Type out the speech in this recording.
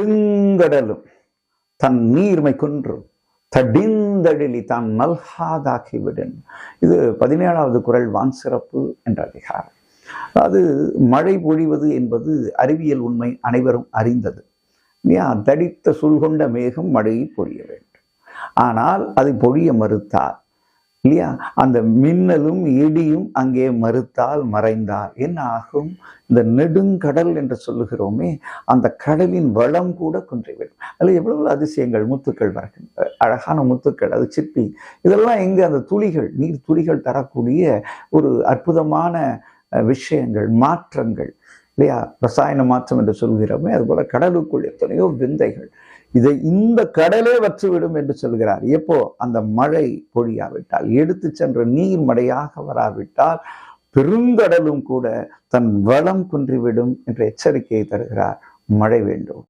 பெருங்கடலும் தன் நீர்மை குன்றும் தடிந்தடிலி தான் நல்காதாக்கிவிடும் இது பதினேழாவது குரல் வான் சிறப்பு என்ற அதிகாரம். அது மழை பொழிவது என்பது அறிவியல் உண்மை அனைவரும் அறிந்தது. இல்லையா தடித்த சுள்கொண்ட மேகம் மழையை பொழிய வேண்டும். ஆனால் அதை பொழிய மறுத்தால் இல்லையா? அந்த மின்னலும் இடியும் அங்கே மறுத்தால் மறைந்தால் என்ன ஆகும்? இந்த நெடுங்கடல் என்று சொல்லுகிறோமே அந்த கடலின் வளம் கூட குன்றிவிடும் அதில் எவ்வளவு அதிசயங்கள் முத்துக்கள் வருகின்ற அழகான முத்துக்கள் அது சிற்பி. இதெல்லாம் எங்கே? அந்த துளிகள் நீர் துளிகள் தரக்கூடிய ஒரு அற்புதமான விஷயங்கள் மாற்றங்கள். இல்லையா? ரசாயன மாற்றம் என்று சொல்கிறோமே அதுபோல் கடலுக்குள் எத்தனையோ விந்தைகள். இதை இந்த கடலே வற்றுவிடும் என்று சொல்கிறார். எப்போ? அந்த மழை பொழியாவிட்டால் எடுத்து சென்ற நீர் மழையாக வராவிட்டால் பெருங்கடலும் கூட தன் வளம் குன்றிவிடும் என்ற எச்சரிக்கையை தருகிறார். மழை வேண்டும்.